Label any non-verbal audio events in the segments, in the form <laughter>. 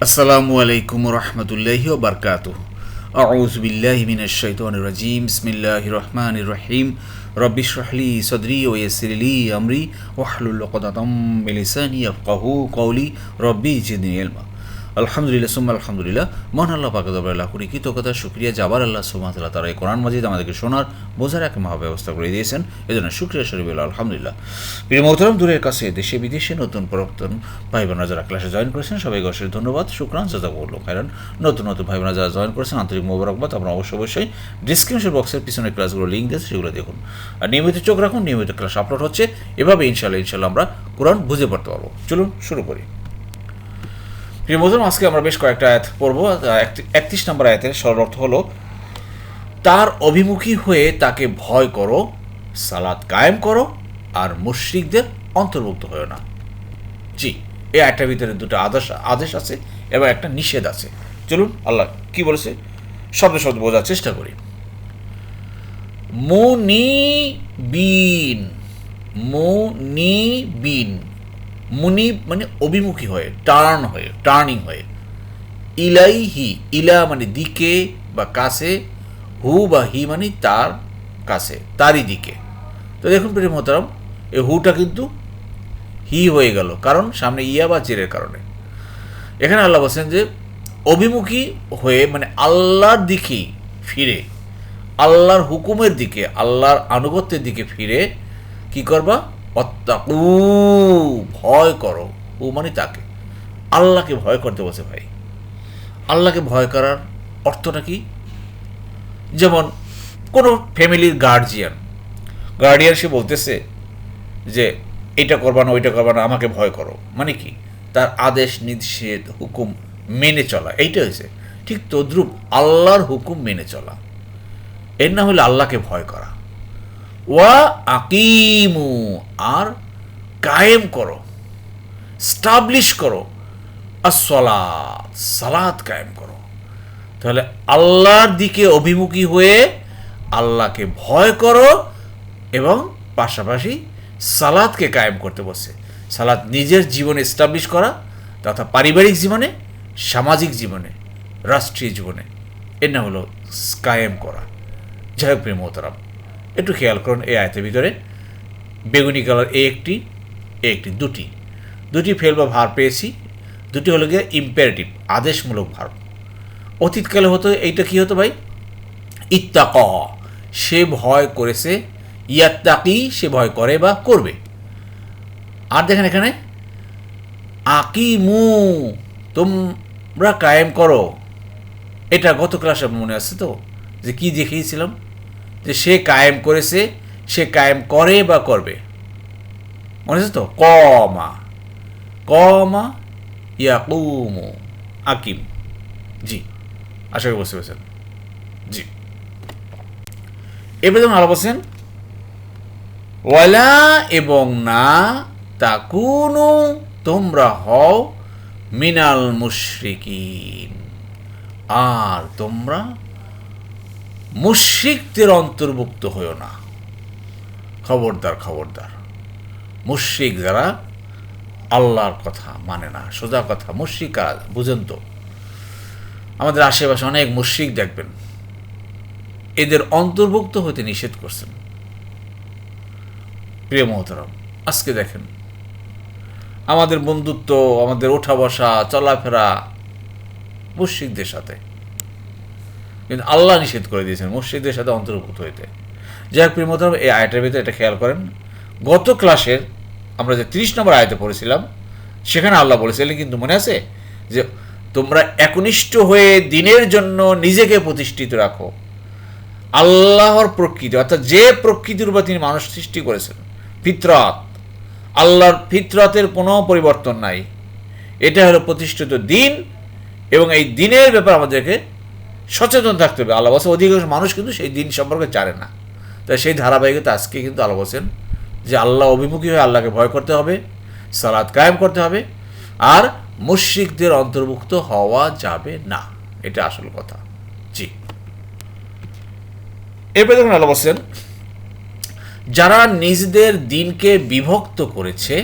আসসালামু আলাইকুম রহমতুল্লাহি বারকাত আউজ বিল্লাহি মিনাশ শাইতানির রাজিম বিসমিল্লাহির রহমানির রহিম রব্বি ইশরাহলি সদরি ওয়া ইয়াসসির লি আমরি ওয়াহলুল উকদাতাম মিন লিসানি ইয়াফকাহু কওলি রব্বি জিদনি ইলমা আলহামদুলিল্লাহ, সুম্মা আলহামদুলিল্লাহ। মহান আল্লাহ পাক দরবারে লাখ কোটি কৃতজ্ঞতা শুকরিয়া, যাবার আল্লাহ ওয়া তারা এই কোরআন মাজিদ আমাদেরকে শোনার, বোঝার এক মহা ব্যবস্থা করে দিয়েছেন। এজন্য শুকরিয়া শরীফ আলহামদুলিল্লাহ। প্রিয় মোহতরম, দূরের কাছে, দেশে, বিদেশে নতুন প্রবর্তন ভাই বোনরা যারা ক্লাসে জয়েন করেছেন। সবাইকে অশেষ ধন্যবাদ, শুক্রান জাজাকুল্লাহ খাইরান নতুন নতুন ভাই বোনরা যারা জয়েন করেছেন, আন্তরিক মোবারকবাদ, আপনারা অবশ্যই অবশ্যই ডিসক্রিপশন বক্সের পিছনে ক্লাসগুলো লিঙ্ক দিয়েছে, সেগুলো দেখুন। আর নিয়মিত চোখ রাখুন, নিয়মিত ক্লাস আপলোড হচ্ছে। এভাবে ইনশাল্লাহ ইনশাল্লাহ আমরা কোরআন বুঝে পড়তে পারব। চলুন, শুরু করি। প্রিয় মজুম আজকে আমরা বেশ কয়েকটা আয়াত পড়ব। একত্রিশ নম্বর আয়াতের সরল অর্থ হলো, তার অভিমুখী হয়ে তাকে ভয় করো সালাদ কায়েম করো, আর মুশ্রিকদের অন্তর্ভুক্ত হয়েও না। জি, এই আয়টার ভিতরে দুটো আদেশ আদেশ আছে এবং একটা নিষেধ আছে। চলুন, আল্লাহ কি বলেছে? শব্দ শব্দ বোঝার চেষ্টা করি। মুনি বিন মুনি বিন মুনি মানে অভিমুখী হয়ে টার্ন হয়ে, টার্নিং হয়ে। ইলাইহি, ইলা মানে দিকে বা কাছে, হু বা হি মানে তার কাছে, তারই দিকে। তো দেখুন প্রিয় মোহতারাম, এই হুটা কিন্তু হি হয়ে গেল, কারণ সামনে ইয়া বা জেরের কারণে। এখানে আল্লাহ বলছেন যে, অভিমুখী হয়ে মানে আল্লাহর দিকেই ফিরে, আল্লাহর হুকুমের দিকে, আল্লাহর আনুগত্যের দিকে ফিরে কি করবা? অত্যাকু ভয় করো। ও মানে তাকে। আল্লাহকে ভয় করতে বসে ভাই। আল্লাহকে ভয় করার অর্থটা কি? যেমন কোনো ফ্যামিলির গার্জিয়ান গার্ডিয়ান সে বলতেছে যে, এটা করবা না, ওইটা করবা না, আমাকে ভয় করো। মানে কি? তার আদেশ, নিষেধ, হুকুম মেনে চলা এইটা হয়েছে ঠিক তদ্রুপ আল্লাহর হুকুম মেনে চলা। এর না হলে আল্লাহকে ভয় করা। ওয়া আকিমু, আর কায়েম করো স্টাবলিশ করো আর সলাদ সালাদ কায়েম করো। তাহলে আল্লাহর দিকে অভিমুখী হয়ে আল্লাহকে ভয় করো এবং পাশাপাশি সালাদকে কায়েম করতে বসে। সালাদ নিজের জীবনে এস্টাবলিশ করা, তথা পারিবারিক জীবনে, সামাজিক জীবনে, রাষ্ট্রীয় জীবনে। এর নাম হলো কায়েম করা। যাই হোক প্রিয় মোহতারাম একটু খেয়াল করুন এই আয়তের ভিতরে। বেগুনি কালার এ একটি এ একটি, দুটি। দুটি ফেল বা ভার পেয়েছি। দুটি হলো গিয়ে ইম্পারেটিভ আদেশমূলক ভার। অতীতকালে হতো, এইটা কি হতো ভাই? ইত্তাক, সে ভয় করেছে, ইয়াত্তাকি, সে ভয় করে বা করবে। আর দেখেন এখানে, আকিমু, তোমরা কায়েম করো। এটা গত ক্লাসে মনে আছে তো, যে কি দেখিয়েছিলাম? যে সে কায়েম করেছে, সে কায়েম করে বা করবে। মনে আছে তো? কমা। কমা ইয়াকুমু। আকিম। জি। আশা করি বুঝতে পেরেছেন। জি। এবার যেমন আরও বলছেন, ওয়ালা এবং না তাকুনু, তোমরা হও মিনাল মুশরিকিন। আর তোমরা মুশ্রিকদের অন্তর্ভুক্ত হইও না। খবরদার খবরদার। মুশ্রিক যারা আল্লাহর কথা মানে না, সোজা কথা মুশ্রিক বুঝেন তো। আমাদের আশেপাশে অনেক মুশ্রিক দেখবেন, এদের অন্তর্ভুক্ত হতে নিষেধ করছেন। প্রিয় মহতরম, আজকে দেখেন, আমাদের বন্ধুত্ব, আমাদের ওঠা বসা চলাফেরা মুশ্রিকদের সাথে কিন্তু আল্লাহ নিষেধ করে দিয়েছেন মসজিদের সাথে অন্তর্ভুক্ত হইতে। যাই হোক, প্রিয় মহতরম এই আয়টার ভিতরে এটা খেয়াল করেন। গত ক্লাসের আমরা যে তিরিশ নম্বর আয়তে পড়েছিলাম, সেখানে আল্লাহ বলেছিলেন, কিন্তু মনে আছে যে তোমরা একনিষ্ঠ হয়ে দিনের জন্য নিজেকে প্রতিষ্ঠিত রাখো। আল্লাহর প্রকৃতি, অর্থাৎ যে প্রকৃতির উপর তিনি মানুষ সৃষ্টি করেছেন, ফিতরত, আল্লাহর ফিতরাতের কোনো পরিবর্তন নাই। এটা হলো প্রতিষ্ঠিত দিন এবং এই দিনের ব্যাপার আমাদেরকে সচেতন থাকতে হবে। আল্লাহ বলছে অধিকাংশ মানুষ কিন্তু সেই দিন সম্পর্কে জানে না। তাই সেই ধারাবাহিকতা আজকে কিন্তু আল্লাহ বলছেন যে আল্লাহ অভিমুখী হয়ে আল্লাহকে ভয় করতে হবে সালাদ কায়েম করতে হবে, আর মুশ্রিকদের অন্তর্ভুক্ত হওয়া যাবে না। এটা আসল কথা। জি। এরপরে দেখুন আল্লাহ বলছেন, যারা নিজেদের দিনকে বিভক্ত করেছে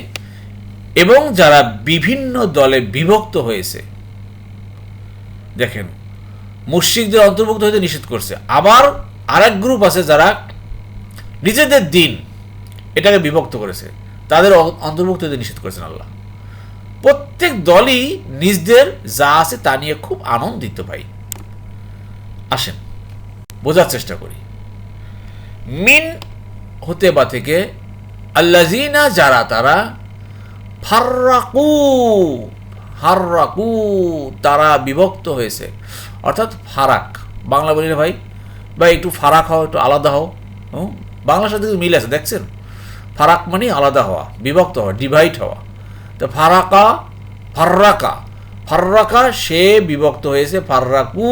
এবং যারা বিভিন্ন দলে বিভক্ত হয়েছে, দেখেন মুশ্রিকদের অন্তর্ভুক্ত হইতে নিষেধ করছে। আবার আরেক গ্রুপ আছে যারা নিজেদের দিন এটাকে বিভক্ত করেছে। তাদের অন্তর্ভুক্ত হইতে নিষেধ করেছেন আল্লাহ। প্রত্যেক দলই নিজদের যা আছে তা নিয়ে খুব আনন্দিত ভাই। আসেন, বোঝার চেষ্টা করি। মিন হতে বা থেকে আল্লাজিনা যারা তারা ফার্রাকু ফার্রাকু, তারা বিভক্ত হয়েছে। অর্থাৎ ফারাক। বাংলা বলি ভাই ভাই একটু ফারাক হও, একটু আলাদা হও। হুম? বাংলার সাথে কিন্তু মিল আছে, দেখছেন? ফারাক মানে আলাদা হওয়া, বিভক্ত হওয়া ডিভাইড হওয়া। তো ফারাকা, ফার্রাকা। ফার্রাকা সে বিভক্ত হয়েছে, ফার্রাকু,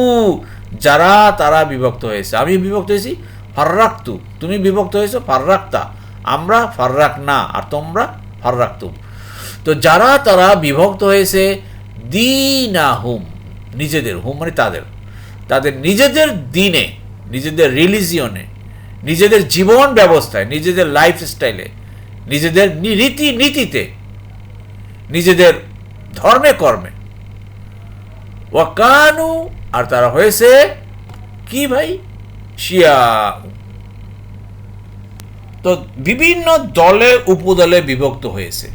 যারা তারা বিভক্ত হয়েছে। আমি বিভক্ত হয়েছি, ফার্রাক্তু। তুমি বিভক্ত হয়েছো, ফার্রাক্তা। আমরা ফার্রাক না, আর তোমরা ফার্রাক্তু। তো যারা তারা বিভক্ত হয়েছে দিনা হুম নিজেদের হুম মানে তাদের। তাদের নিজেদের দিনে, নিজেদের রিলিজিয়নে নিজেদের জীবন ব্যবস্থায়, নিজেদের লাইফ স্টাইলে নিজেদের রীতি নীতিতে, নিজেদের ধর্মে কর্মে। ওয়াকানু আর তারা হয়েছে কি ভাই? শিয়া। তো বিভিন্ন দলে, উপদলে বিভক্ত হয়েছে।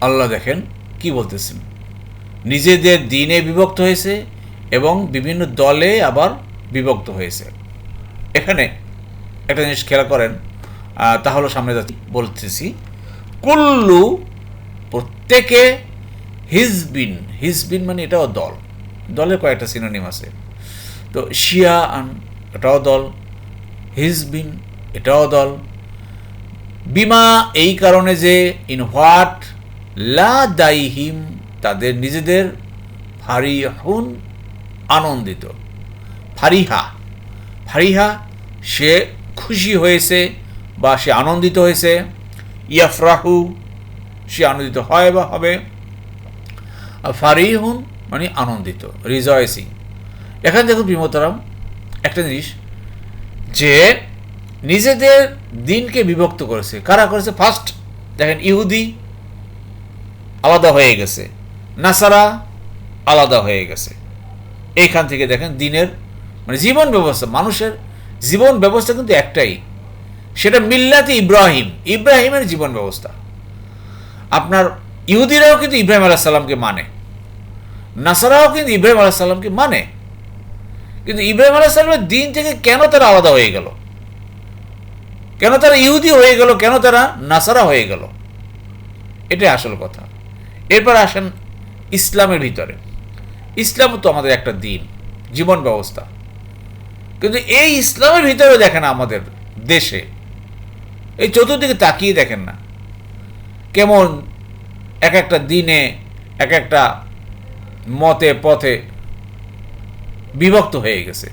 আল্লাহ দেখেন কি বলতেছেন। নিজেদের দিনে বিভক্ত হয়েছে এবং বিভিন্ন দলে আবার বিভক্ত হয়েছে। এখানে একটা জিনিস খেয়াল করেন আহ, তা হলো সামনে যাচ্ছি বলতেছি কুল্লু প্রত্যেকে হিজবিন হিজবিন মানে এটাও দল। দলের কয়েকটা সিনোনিম আছে। তো শিয়া আন এটাও দল হিজবিন এটাও দল। বিমা এই কারণে যে ইন হোয়াট লা দাইহিম তাদের নিজেদের ফারিহুন আনন্দিত। ফারিহা ফারিহা সে খুশি হয়েছে বা সে আনন্দিত হয়েছে। ইয়াফরাহু, সে আনন্দিত হয় বা হবে। ফারিহুন মানে আনন্দিত রিজয়েসিং এখানে দেখুন বিমতরাম একটা জিনিস, যে নিজেদের দিনকে বিভক্ত করেছে। কারা করেছে? ফার্স্ট দেখেন ইহুদি আলাদা হয়ে গেছে। নাসারা আলাদা হয়ে গেছে। এইখান থেকে দেখেন দিনের মানে জীবন ব্যবস্থা, মানুষের জীবন ব্যবস্থা কিন্তু একটাই। সেটা মিল্লাতে ইব্রাহিম, ইব্রাহিমের জীবন ব্যবস্থা। আপনার ইহুদিরাও কিন্তু ইব্রাহিম আলাহ সাল্লামকে মানে। নাসারাও কিন্তু ইব্রাহিম আলাহ সাল্লামকে মানে। কিন্তু ইব্রাহিম আলাহ সাল্লামের দিন থেকে কেন তারা আলাদা হয়ে গেল? কেন তারা ইহুদি হয়ে গেল? কেন তারা নাসারা হয়ে গেল? এটাই আসল কথা। এরপর আসেন ইসলামের ভিতরে। ইসলাম তো আমাদের একটা দিন, জীবন ব্যবস্থা। কিন্তু এই ইসলামের ভিতরে দেখেন আমাদের দেশে, এই চতুর্দিকে তাকিয়ে দেখেন না। কেমন এক একটা দিনে, এক একটা মতে, পথে বিভক্ত হয়ে গেছে।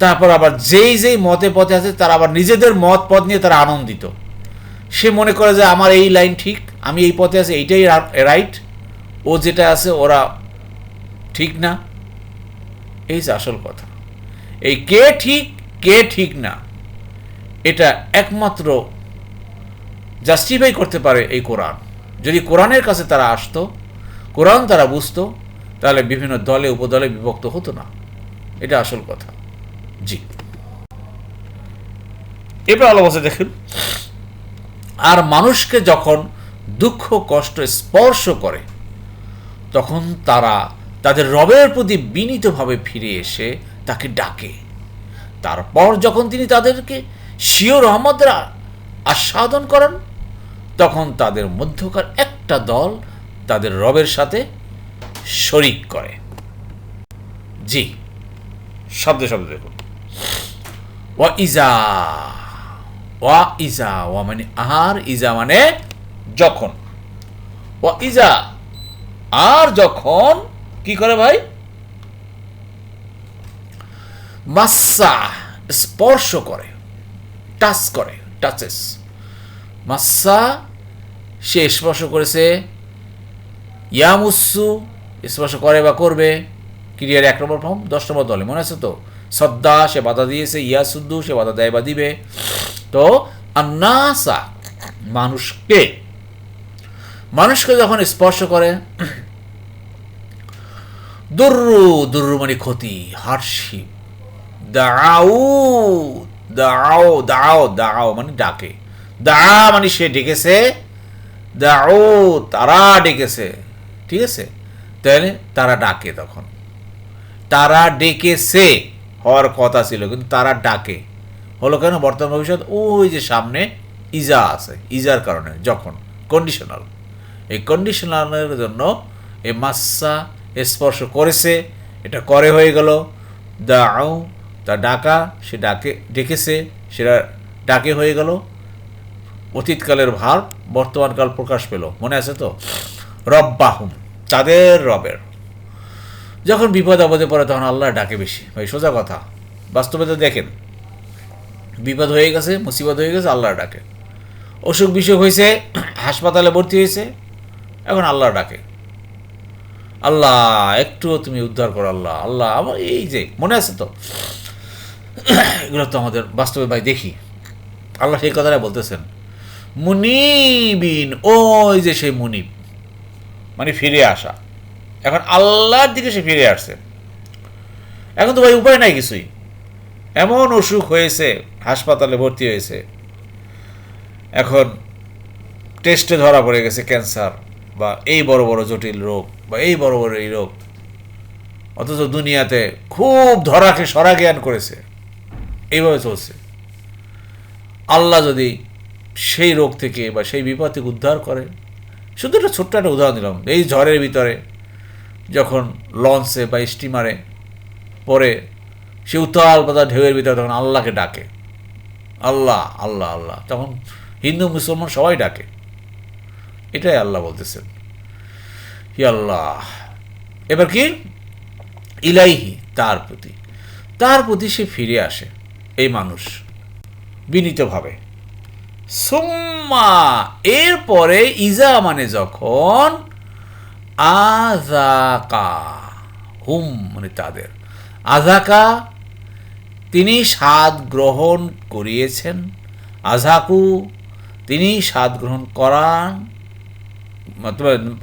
তারপর আবার যেই যেই মতে, পথে আছে, তারা আবার নিজেদের মত, পথ নিয়ে তারা আনন্দিত। সে মনে করে যে, আমার এই লাইন ঠিক, আমি এই পথে আছি, এইটাই রাইট ও যেটা আছে ওরা ঠিক না? এই যে আসল কথা। এই কে ঠিক কে ঠিক না, এটা একমাত্র জাস্টিফাই করতে পারে এই কোরআন। যদি কোরআনের কাছে তারা আসতো, কোরআন তারা বুঝতো, তাহলে বিভিন্ন দলে, উপদলে বিভক্ত হতো না। এটা আসল কথা। জি। এবার আলো বসে দেখুন, আর মানুষকে যখন দুঃখ, কষ্ট, স্পর্শ করে তখন তারা তাদের রবের প্রতি বিনীতভাবে ফিরে এসে তাকে ডাকে। তারপর যখন তিনি তাদেরকে শিও রহমতের আস্বাদন করেন, তখন তাদের মধ্যকার একটা দল তাদের রবের সাথে শরিক করে। জি, শব্দে শব্দ দেখুন। ওয়া ইজা ওয়া ইজা, ওয়া মানে আহার, ইজা মানে যখন। ওয়া ইজা আর যখন, কি করে ভাই? মাসা, স্পর্শ করে, টাচ করে টাচেস মাসা, সে স্পর্শ করেছে ইয়ামুসু স্পর্শ করে বা করবে, ক্রিয়ার এক নম্বর ফর্ম, দশ নম্বর দলে, মনে আছে তো? সদ্দা, সে বাধা দিয়েছে ইয়াসুদ্দু সে বাধা দেয় বা দিবে। তো, আন্নাসা, মানুষকে মানুষকে যখন স্পর্শ করে, দুর্রু দুর্রু মানে ক্ষতি হার্ডশিপ দাও দাও দাও দাও মানে ডাকে। দা মানে সে ডেকেছে দাও তারা ডেকেছে। ঠিক আছে? তাহলে তারা ডাকে তখন। তারা ডেকেছে, হওয়ার কথা ছিল, কিন্তু তারা ডাকে। হলো কেন? বর্তমান ভবিষ্যৎ ওই যে সামনে ইজা আছে, ইজার কারণে, যখন কন্ডিশনাল এই কন্ডিশনালের জন্য এই মাসা স্পর্শ করেছে, এটা করে হয়ে গেল। দা আউ তা ডাকা, সে ডাকে, ডেকেছে, সেটা ডাকে হয়ে গেল। অতীতকালের ভার, বর্তমানকাল প্রকাশ পেল। মনে আছে তো? রব্বাহুম, তাদের রবের। যখন বিপদ আপদে পড়ে, তখন আল্লাহ ডাকে বেশি। ভাই, সোজা কথা। বাস্তবে তো দেখেন, বিপদ হয়ে গেছে, মুসিবত হয়ে গেছে, আল্লাহ ডাকে। অসুখ বিসুখ হয়েছে, হাসপাতালে ভর্তি হয়েছে এখন আল্লাহ ডাকে। আল্লাহ, একটু তুমি উদ্ধার করো আল্লাহ আল্লাহ, আমার এই যে মনে আছে তো? এগুলো তো আমাদের বাস্তবে ভাই দেখি। আল্লাহ সেই কথাটা বলতেছেন। মুনিবিন, ওই যে সেই মুনিব মানে ফিরে আসা। এখন আল্লাহর দিকে সে ফিরে আসছে। এখন তো ভাই উপায় নাই কিছুই। এমন অসুখ হয়েছে, হাসপাতালে ভর্তি হয়েছে। এখন টেস্টে ধরা পড়ে গেছে ক্যান্সার বা এই বড় বড় জটিল রোগ বা এই বড় বড় এই রোগ, অথচ দুনিয়াতে খুব ধরাকে সরা জ্ঞান করেছে। এইভাবে চলছে। আল্লাহ যদি সেই রোগ থেকে বা সেই বিপদ থেকে উদ্ধার করে, শুধু একটা ছোট্ট একটা উদাহরণ দিলাম, এই ঝড়ের ভিতরে যখন লঞ্চে বা স্টিমারে পরে সে উত্তাল পাতা ঢেউয়ের ভিতরে তখন আল্লাহকে ডাকে। আল্লাহ আল্লাহ আল্লাহ, তখন হিন্দু, মুসলমান সবাই ডাকে। এটাই আল্লাহ বলতেছেন। আল্লাহ। এবার কি? ইলাইহি, তার প্রতি। তার প্রতি সে ফিরে আসে এই মানুষ বিনীতভাবে। সুম্মা, এরপরে ইজা মানে যখন আজাকা হুম মানে তাদের। আজাকা তিনি স্বাদ গ্রহণ করিয়েছেন। আজাকু তিনি স্বাদ গ্রহণ করান।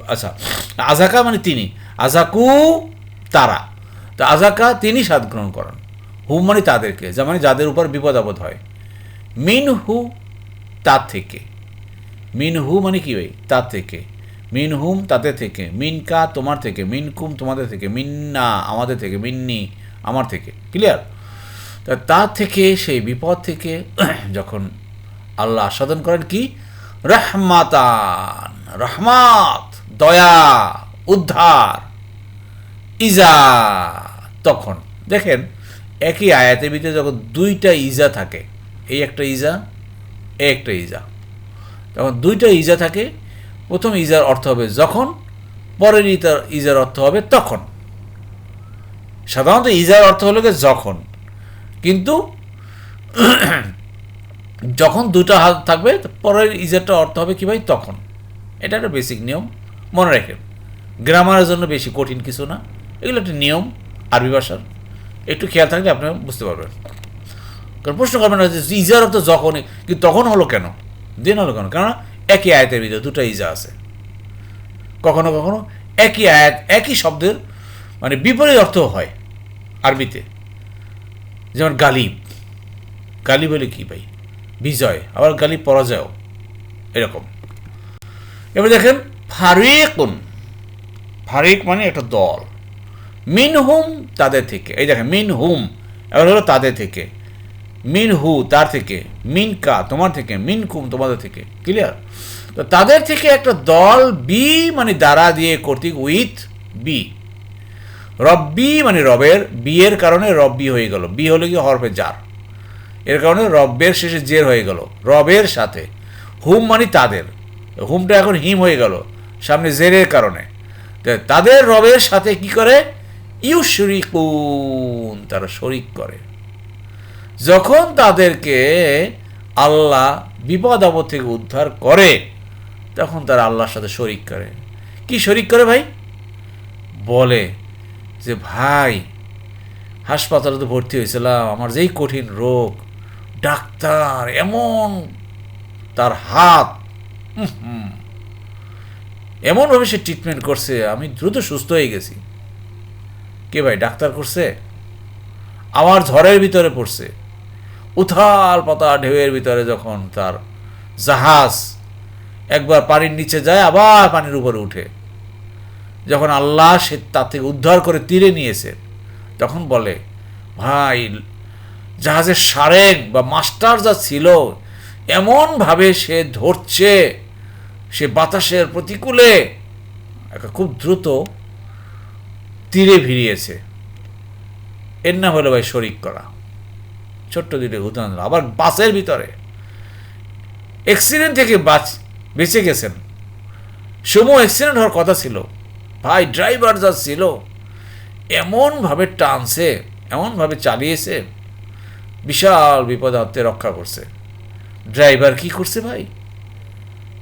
আচ্ছা আজাকা মানে তিনি, আজাকু তারা। তো আজাকা তিনি স্বাদ গ্রহণ করেন। হুম মানে তাদেরকে, যা মানে যাদের উপর বিপদ আপদ হয়। মিন হু তার থেকে। মিন হু মানে কি ভাই? তার থেকে। মিন হুম তাদের থেকে। মিনকা তোমার থেকে। মিনকুম তোমাদের থেকে। মিন্না আমাদের থেকে। মিন্নি আমার থেকে। ক্লিয়ার তা তার থেকে, সেই বিপদ থেকে <clears throat> যখন আল্লাহ আস্বাদন করেন কি? রহমাতান। রহমাত, দয়া, উদ্ধার। ইজা তখন, দেখেন, একই আয়াতের ভিতরে যখন দুইটা ইজা থাকে, এই একটা ইজা, এই একটা ইজা। তখন দুইটা ইজা থাকে, প্রথম ইজার অর্থ হবে যখন, পরের ইজার ইজার অর্থ হবে তখন। সাধারণত ইজার অর্থ হলো যখন। কিন্তু <clears throat> যখন দুটো হাত থাকবে, পরের ইজারটা অর্থ হবে কি ভাই? তখন। এটা একটা বেসিক নিয়ম। মনে রাখেন, গ্রামারের জন্য বেশি কঠিন কিছু না। এগুলো একটা নিয়ম, আরবি ভাষার। একটু খেয়াল থাকলে আপনি বুঝতে পারবেন। কারণ প্রশ্ন করবেন না যে ইজার অর্থ যখনই কিন্তু তখন হলো কেন? দিন হলো কেন? কেননা একই আয়াতের ভিতরে দুটো ইজা আছে। কখনো কখনো একই আয়াত, একই শব্দের মানে বিপরীত অর্থ হয় আরবিতে। যেমন গালিব। গালিব হলে কি ভাই? বিজয়। আবার গালিব পরাজয়। এরকম। এবার দেখেন, ফারিকুন। ফারিক মানে একটা দল। মিন হুম তাদের থেকে। এই দেখেন মিন হুম এবার হলো তাদের থেকে। মিন হু তার থেকে মিন কা তোমার থেকে মিন কুম তোমাদের থেকে ক্লিয়ার তো তাদের থেকে একটা দল বি মানে দ্বারা দিয়ে কর্তৃক উইথ বি রব্বি মানে রবের বিয়ের কারণে রব্বি হয়ে গেল। বি হলো কি? হরফে যার এর কারণে রব্বের শেষে জের হয়ে গেল। রবের সাথে। হুম মানে তাদের। হুমটা এখন হিম হয়ে গেল, সামনে জেরের কারণে। তাদের রবের সাথে কি করে? ইউ শরিকুন তারা শরিক করে। যখন তাদেরকে আল্লাহ বিপদ আপদ থেকে উদ্ধার করে, তখন তারা আল্লাহর সাথে শরিক করে। কি শরিক করে ভাই? বলে যে, ভাই, হাসপাতালে তো ভর্তি হয়েছিলাম, আমার যেই কঠিন রোগ, ডাক্তার এমন তার হাত এমনভাবে সে ট্রিটমেন্ট করছে, আমি দ্রুত সুস্থ হয়ে গেছি। কে ভাই, ডাক্তার করছে? আমার ঝড়ের ভিতরে পড়ছে। উথাল পাতা ঢেউয়ের ভিতরে যখন তার জাহাজ একবার পানির নিচে যায়, আবার পানির উপরে উঠে। যখন আল্লাহ সে তার থেকে উদ্ধার করে তীরে নিয়েছে, তখন বলে, ভাই, জাহাজের সারেন বা মাস্টার যা ছিল, এমনভাবে সে ধরছে সে বাতাসের প্রতিকূলে একটা খুব দ্রুত তীরে ভিড়িয়েছে। এর নাম হলো ভাই শরিক করা। ছোট্ট দুটো উদাহরণ। আবার বাসের ভিতরে। অ্যাক্সিডেন্ট থেকে বাঁচ, বেঁচে গেছেন। সময় অ্যাক্সিডেন্ট হওয়ার কথা ছিল। ভাই ড্রাইভার যা ছিল, এমনভাবে টানছে, এমনভাবে চালিয়েছে, বিশাল বিপদ হাতে রক্ষা করছে। ড্রাইভার কি করছে ভাই?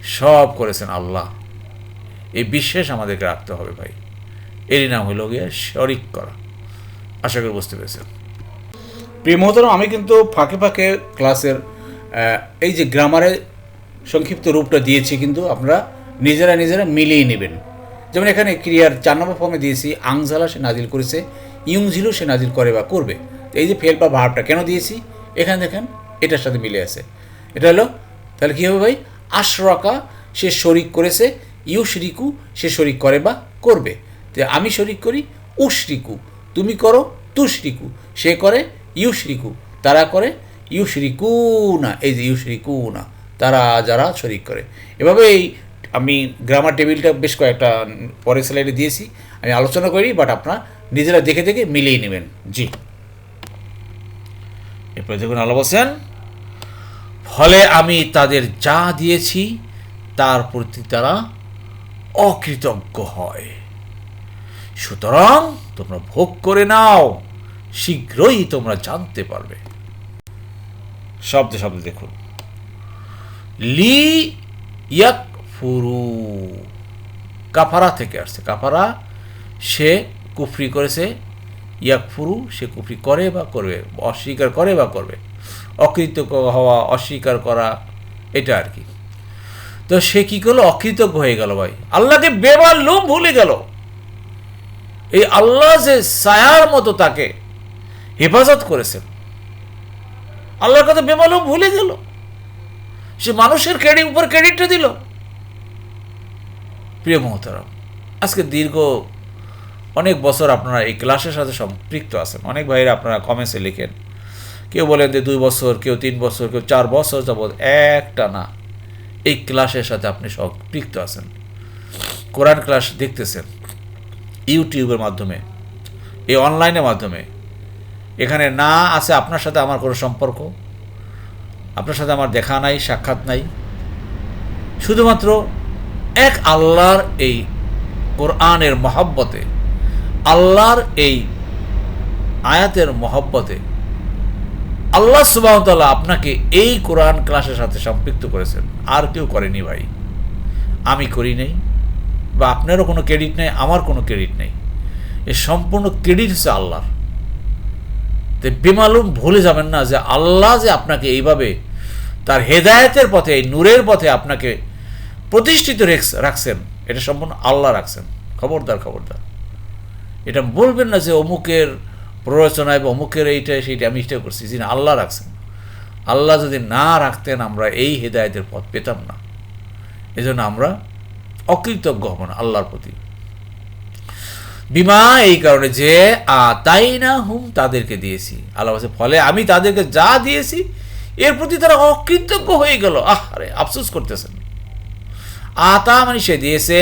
সব করেছেন আল্লাহ। এই বিশ্বাস আমাদেরকে রাখতে হবে ভাই। এরই নাম হলো গিয়ে শরিক করা। আশা করি বুঝতে পেরেছেন। প্রিয় মহতরম আমি কিন্তু ফাঁকে ফাঁকে ক্লাসের এই যে গ্রামারের সংক্ষিপ্ত রূপটা দিয়েছি কিন্তু আপনারা নিজেরা নিজেরা মিলিয়ে নেবেন। যেমন এখানে ক্রিয়ার চার নম্বর ফর্মে দিয়েছি, আংজালা সে নাজিল করেছে ইউং ঝিলু সে নাজিল করে বা করবে। এই যে ফেল বা ভাবটা কেন দিয়েছি? এখানে দেখেন, এটার সাথে মিলে আছে। এটা হলো, তাহলে কী হবে ভাই? আশরকা সে শরিক করেছে ইউ শরিকু সে শরিক করে বা করবে। তো আমি শরিক করি, উশরিকু। তুমি করো, তুশরিকু। সে করে, ইউশরিকু। তারা করে ইউশরিকু না এই যে ইউশরিকু না তারা যারা শরিক করে। এভাবে এই আমি গ্রামার টেবিলটা বেশ কয়েকটা পরের স্লাইডে দিয়েছি। আমি আলোচনা করি বাট আপনার নিজেরা দেখে দেখে মিলিয়ে নেবেন। জি। এরপরে দেখুন আল্লাহ বলছেন ফলে আমি তাদের যা দিয়েছি, তার প্রতি তারা অকৃতজ্ঞ হয়। সুতরাং তোমরা ভোগ করে নাও, শীঘ্রই তোমরা জানতে পারবে। শব্দ শব্দ দেখুন। লি ইয়াক ফুরু কাফারা থেকে আসছে। কাফারা সে কুফরি করেছে ইয়াক ফুরু সে কুফরি করে বা করবে, অস্বীকার করে বা করবে। অকৃতজ্ঞ হওয়া, অস্বীকার করা, এটা আর কি। তো সে কি করল? অকৃতজ্ঞ হয়ে গেল ভাই। আল্লাহকে বেবার লোম ভুলে গেল। এই আল্লাহ যে সায়ার মতো তাকে হেফাজত করেছেন, আল্লাহর কথা বেমালুম ভুলে গেল। সে মানুষের ক্রেডিট উপর ক্রেডিটটা দিল। প্রিয় মহতারাম, আজকে দীর্ঘ অনেক বছর আপনারা এই ক্লাসের সাথে সম্পৃক্ত আছেন। অনেক ভাইরা আপনারা কমেন্টসে লিখেন। কেউ বলেন যে দুই বছর, কেউ তিন বছর, কেউ চার বছর যাবৎ একটা না। এই ক্লাসের সাথে আপনি সম্পৃক্ত আছেন। কোরআন ক্লাস দেখতেছেন ইউটিউবের মাধ্যমে, এই অনলাইনের মাধ্যমে। এখানে না আছে আপনার সাথে আমার কোনো সম্পর্ক, আপনার সাথে আমার দেখা নাই, সাক্ষাৎ নাই। শুধুমাত্র এক আল্লাহর এই কোরআনের মহাব্বতে আল্লাহর এই আয়াতের মহব্বতে আল্লাহ সুবাহতাল্লাহ আপনাকে এই কোরআন ক্লাসের সাথে সম্পৃক্ত করেছেন। আর কেউ করেনি ভাই। আমি করি নেই বা আপনারও কোনো ক্রেডিট নেই, আমার কোনো ক্রেডিট নেই। এ সম্পূর্ণ ক্রেডিট হচ্ছে আল্লাহর। তো বেমালুম ভুলে যাবেন না যে আল্লাহ যে আপনাকে এইভাবে তার হেদায়েতের পথে, এই নূরের পথে আপনাকে প্রতিষ্ঠিত রেখ- রাখছেন। এটা সম্পূর্ণ আল্লাহ রাখছেন। খবরদার খবরদার। এটা বলবেন না যে অমুকের প্ররোচনায় বা অমুকের এইটা সেইটা, আমি এটা করছি। যিনি আল্লাহ রাখছেন, আল্লাহ যদি না রাখতেন, আমরা এই হেদায়েতের পথ পেতাম না। এজন্য আমরা অকৃতজ্ঞ হব না আল্লাহর প্রতি। বিমা এই কারণে যে তাই না হুম তাদেরকে দিয়েছি। আল্লাহ ফলে আমি তাদেরকে যা দিয়েছি, এর প্রতি তারা অকৃতজ্ঞ হয়ে গেল। আহ, আরে, আফসোস করতেছেন। আতা মানে সে দিয়েছে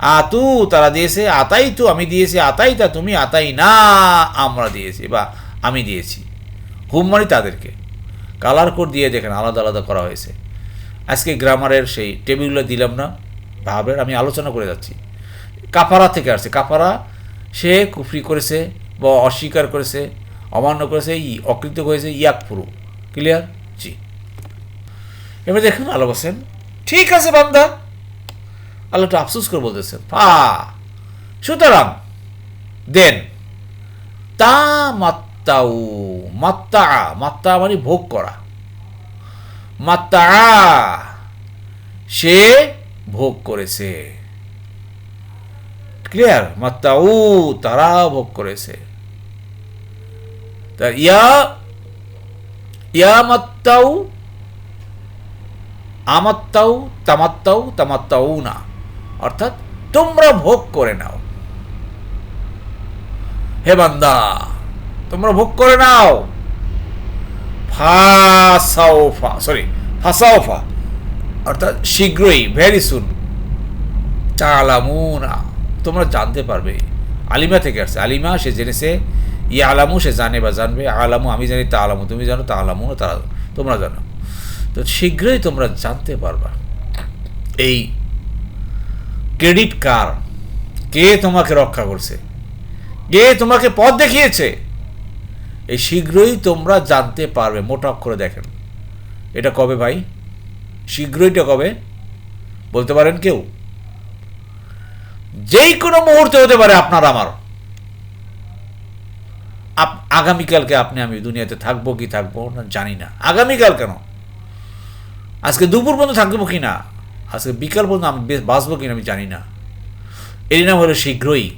আতু তারা দিয়েছে আতাই তু আমি দিয়েছি আতাই তা তুমি আতাই না আমরা দিয়েছি, বা আমি দিয়েছি। হুম মানে তাদেরকে। কালার কোড দিয়ে দেখেন, আলাদা আলাদা করা হয়েছে। আজকে গ্রামারের সেই টেবিলগুলো দিলাম না, ভাবের, আমি আলোচনা করে যাচ্ছি। কাফারা থেকে আসছে, কাফারা, সে কুফরি করেছে, বা অস্বীকার করেছে, অমান্য করেছে, ই অকৃত হয়েছে ইয়াক পুরু ক্লিয়ার? জি। এবার দেখুন আলো বসেন ঠিক আছে বান্দা আল্লাহ একটু আফসোস করে বলতেছেন, পা, সুতরাং, দেন তা মাত্তাউ মাত্তা মাত্তা মানে ভোগ করা। মাত্তা, সে ভোগ করেছে। ক্লিয়ার মাত্তাউ, তারা ভোগ করেছে। ইয়া ইয়া মাত্তাউ, আমাত্তাউ, তামাত্তাউ তামাত্তাউ না অর্থাৎ তোমরা ভোগ করে নাও। হে বান্দা, তোমরা ভোগ করে নাও। ফাসাওফা সরি ফাসাওফা অর্থাৎ শীঘ্রই ভেরি সুন চালামুনা তোমরা জানতে পারবে। আলিমা থেকে আসছে। আলিমা, সে জেনেছে ই আলামু, সে জানে বা জানবে। আলামু, আমি জানি তা আলামু তুমি জানো তা আলামু তারা, তোমরা জানো। তো শীঘ্রই তোমরা জানতে পারবা। এই ক্রেডিট কার কে তোমাকে রক্ষা করছে? কে তোমাকে পথ দেখিয়েছে? এই শীঘ্রই তোমরা জানতে পারবে, মোটা অক্ষরে দেখেন। এটা কবে ভাই? শীঘ্রইটা কবে? বলতে পারেন কেউ? যেই কোনো মুহূর্তে হতে পারে আপনার আমার। আগামীকালকে আপনি, আমি দুনিয়াতে থাকব কি থাকব না জানি না। আগামীকাল কেন? আজকে দুপুর পর্যন্ত থাকব কি না? আজকে বিকাল পর্যন্ত আমি বাঁচবো কিনা আমি জানি না। এর নাম হলো শীঘ্রই।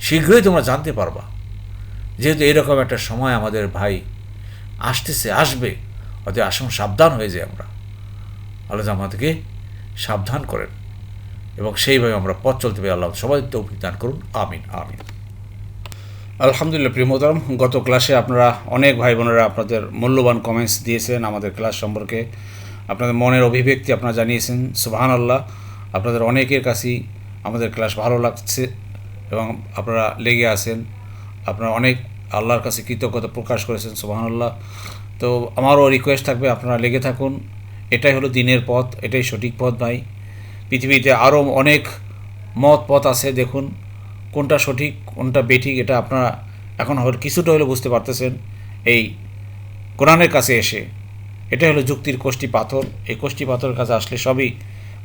শীঘ্রই তোমরা জানতে পারবা। যেহেতু এরকম একটা সময় আমাদের ভাই আসতেছে, আসবে, অতএব আসুন সাবধান হয়ে যাই আমরা। আল্লাহ আমাদেরকে সাবধান করেন এবং সেইভাবে আমরা পথ চলতে পারি। আল্লাহ সবাই তৌফিক দান করুন। আমিন আমিন। আলহামদুলিল্লাহ প্রিয় মোহতারাম গত ক্লাসে আপনারা অনেক ভাই বোনেরা আপনাদের মূল্যবান কমেন্টস দিয়েছেন আমাদের ক্লাস সম্পর্কে। আপনাদের মনের অভিব্যক্তি আপনারা জানিয়েছেন সুবাহান আল্লাহ আপনাদের অনেকের কাছেই আমাদের ক্লাস ভালো লাগছে এবং আপনারা লেগে আছেন। আপনারা অনেক আল্লাহর কাছে কৃতজ্ঞতা প্রকাশ করেছেন সুবাহান আল্লাহ তো আমারও রিকোয়েস্ট থাকবে, আপনারা লেগে থাকুন। এটাই হলো দিনের পথ, এটাই সঠিক পথ ভাই। পৃথিবীতে আরও অনেক মত পথ আছে, দেখুন। কোনটা সঠিক, কোনটা বেঠিক, এটা আপনারা এখন কিছুটা হলে বুঝতে পারতেছেন। এই কোরআনের কাছে এসে এটা হলো যুক্তির কোষ্টি পাথর। এই কোষ্টি পাথরের কাছে আসলে সবই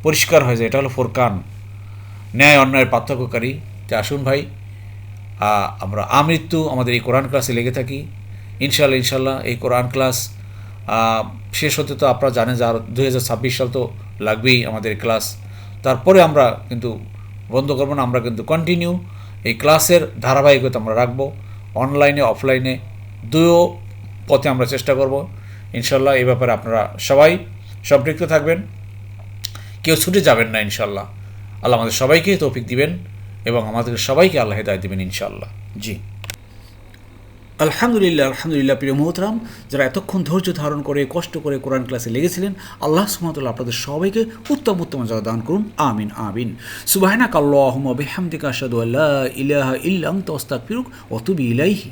পরিষ্কার হয়ে যায়। এটা হলো ফোরকান। ন্যায় অন্যায়ের পার্থক্যকারী। তে আসুন ভাই আমরা আমৃত্যু আমাদের এই কোরআন ক্লাসে লেগে থাকি। ইনশাল্লাহ ইনশাল্লাহ এই কোরআন ক্লাস শেষ হতে তো আপনারা জানেন যে আর দুই হাজার ছাব্বিশ সাল তো লাগবেই আমাদের ক্লাস। তারপরে আমরা কিন্তু বন্ধ করব না, আমরা কিন্তু কন্টিনিউ এই ক্লাসের ধারাবাহিকতা আমরা রাখব। অনলাইনে অফলাইনে দুয়ো পথে আমরা চেষ্টা করব। ইনশাল্লাহ এই ব্যাপারে আপনারা সবাই সম্পৃক্ত থাকবেন। কেউ ছুটে যাবেন না ইনশাল্লাহ। আল্লাহ আমাদের সবাইকে তৌফিক দিবেন এবং আমাদের সবাইকে আল্লাহ হেদায় দিবেন ইনশাল্লাহ। জি। আলহামদুলিল্লাহ আলহামদুলিল্লাহ প্রিয় মোহতরাম, যারা এতক্ষণ ধৈর্য ধারণ করে, কষ্ট করে কোরআন ক্লাসে লেগেছিলেন, আল্লাহ সুমতুল্লাহ আপনাদের সবাইকে উত্তম উত্তম যা দান করুন, আমিন আমিন। সুবাহনা কাল্লাহ বেহামদিকা আসাদু আল্লাহ ইলাহা ইল্লাং তস্তাক ফিরুক অতুবি ইলাইহি।